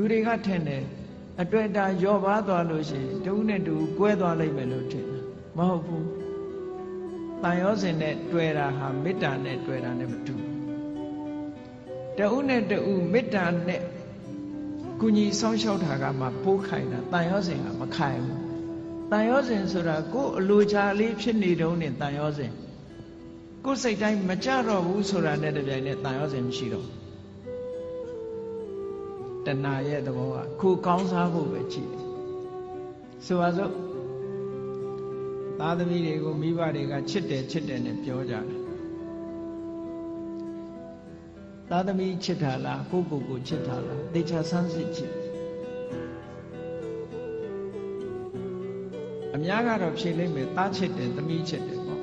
လူတွေကထင်တယ်အတွေ့အတာရော့ပါသွားလို့ရှိရင်တဦးနဲ့တူကွဲသွားလိမ့်မယ်လို့ထင်တယ်မဟုတ်ဘူးတန်ရောစဉ်နဲ့တွေ့တာဟာမေတ္တာနဲ့တွေ့တာနဲ့မတူဘူးတဦးနဲ့တဦးမေတ္တာနဲ့ကုညီဆောင်းလျှောက်တာကမှပိုးခိုင်တာတန်ရောစဉ်ကမခိုင်ဘူးတန်ရောစဉ်ဆိုတာကိုယ်အလိုချာလေးဖြစ်နေတုံးနဲ့တန်ရောစဉ်ကိုယ်စိတ်တိုင်းမကြတော့ဘူးဆိုတာနဲ့တပြိုင်နက်တန်ရောစဉ်မရှိတော့ဘူး တဏှာရဲ့သဘောကခုကောင်းစားဖို့ပဲကြည့်တယ်ဆိုပါစို့သားသမီးတွေကိုမိဘတွေကချစ်တယ်ချစ်တယ်နဲ့ပြောကြတယ်သားသမီးချစ်တာလားကိုယ့်ကိုယ်ကိုချစ်တာလားသေချာဆန်းစစ်ကြည့်အများကတော့ဖြေလိုက်မယ်သားချစ်တယ်သမီးချစ်တယ်ပေါ့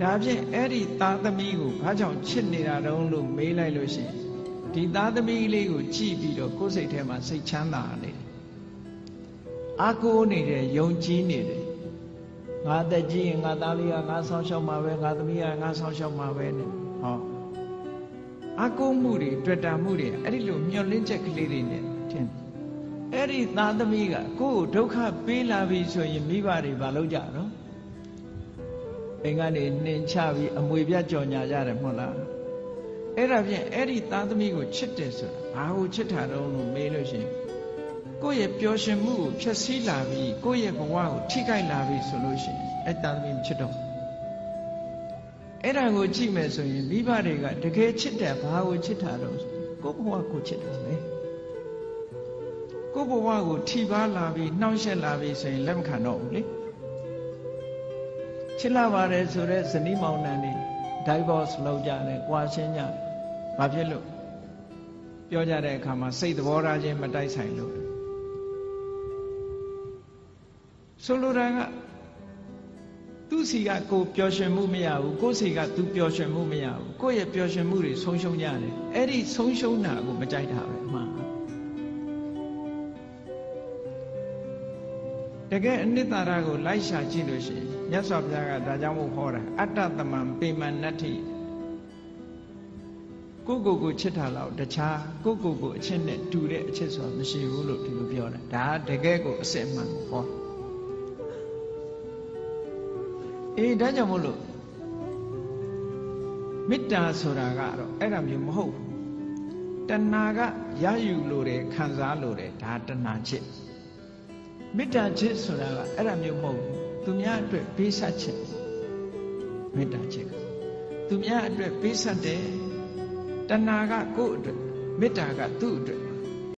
ဒါဖြင့်အဲ့ဒီသားသမီးကိုဘာကြောင့်ချစ်နေတာတုံးလို့မေးလိုက်လို့ရှိရင် ဒီသားသမီးလေးကိုကြည့်ပြီးတော့ကိုယ်စိတ်ထဲမှာစိတ်ချမ်းသာနေတယ်အာကိုနေတယ်ယုံကြည်နေတယ်ငါတက်ကြီးရင်ငါသားလေးကငါဆောင်းရှောက်မှာပဲငါသမီးကငါဆောင်းရှောက်မှာပဲနဲ့ဟောအာကိုမှုတွေတွေ့တာမှုတွေအဲ့ဒီလိုမျောလင်းချက်ကလေးတွေနဲ့ထင်အဲ့ဒီသားသမီးကကိုယ့်ကိုဒုက္ခပေးလာပြီဆိုရင်မိဘတွေမလုပ်ကြတော့အိမ်ကနေနှင်ချပြီးအမွေပြတ်ကြော်ညာကြတယ်မဟုတ်လား အဲ့ဒါဖြင့်အဲ့ဒီသားသမီးကိုချစ်တယ်ဆိုတာဘာကိုချစ်တာတော့လို့မေးလို့ရှိရင်ကိုယ့်ရဲ့ပျော်ရွှင်မှုကိုဖျက်ဆီးလာပြီးကိုယ့်ရဲ့ဘဝကိုထိခိုက်လာပြီးဆိုလို့ရှိရင်အဲ့သားသမီးမချစ်တော့ဘူးအဲ့ဒါကိုကြည့်မယ်ဆိုရင်မိဘတွေကတကယ်ချစ်တယ်ဘာကိုချစ်တာတော့ဆိုကိုယ့်ဘဝကိုချစ်တာပဲကိုယ့်ဘဝကိုထိပါလာပြီးနှောင့်ယှက်လာပြီးဆိုရင်လက်မခံတော့ဘူးလေချစ်လာပါတယ်ဆိုတော့ဇနီးမောင်နှံတွေ divorce လုပ်ကြတယ်၊ကွာရှင်းကြတယ်။ ဘာဖြစ်လို့ပြောကြတဲ့အခါမှာစိတ်သဘောထားချင်းမတိုက်ဆိုင်လို့ဆိုလိုတာကသူ့စီကကိုပျော်ရွှင်မှုမရဘူးကိုယ့်စီကသူပျော်ရွှင်မှုမရဘူးကိုယ့်ရဲ့ပျော်ရွှင်မှုတွေဆုံးရှုံးကြတယ်အဲ့ဒီဆုံးရှုံးတာကိုမကြိုက်တာပဲအမှန်တကယ်အနိတ္တရာကိုလိုက်ရှာကြည့်လို့ရှိရင်မြတ်စွာဘုရားကဒါကြောင့်မို့ဟောတာအတ္တသမံပေမနတ္ထိ ကိုကိုကိုချစ်တာလောက်တခြားကိုကိုကိုအချစ်နဲ့တူတဲ့အချစ်ဆိုတာမရှိဘူးလို့ဒီလိုပြောတာဒါတကယ်ကိုအစစ်အမှန်ကိုဟောအေးဒါကြောင့်မို့လို့မေတ္တာဆိုတာကတော့အဲ့ဒါမျိုးမဟုတ်ဘူးတဏှာကရယူလို့တယ်ခံစားလို့တယ်ဒါတဏှာချစ်မေတ္တာချစ်ဆိုတာကအဲ့ဒါမျိုးမဟုတ်ဘူးသူများအတွက်ပေးဆက်ချစ်မေတ္တာချစ်ကသူများအတွက်ပေးဆက်တယ် တဏှာကကိုယ့်အတွက်မေတ္တာကသူ့အတွက်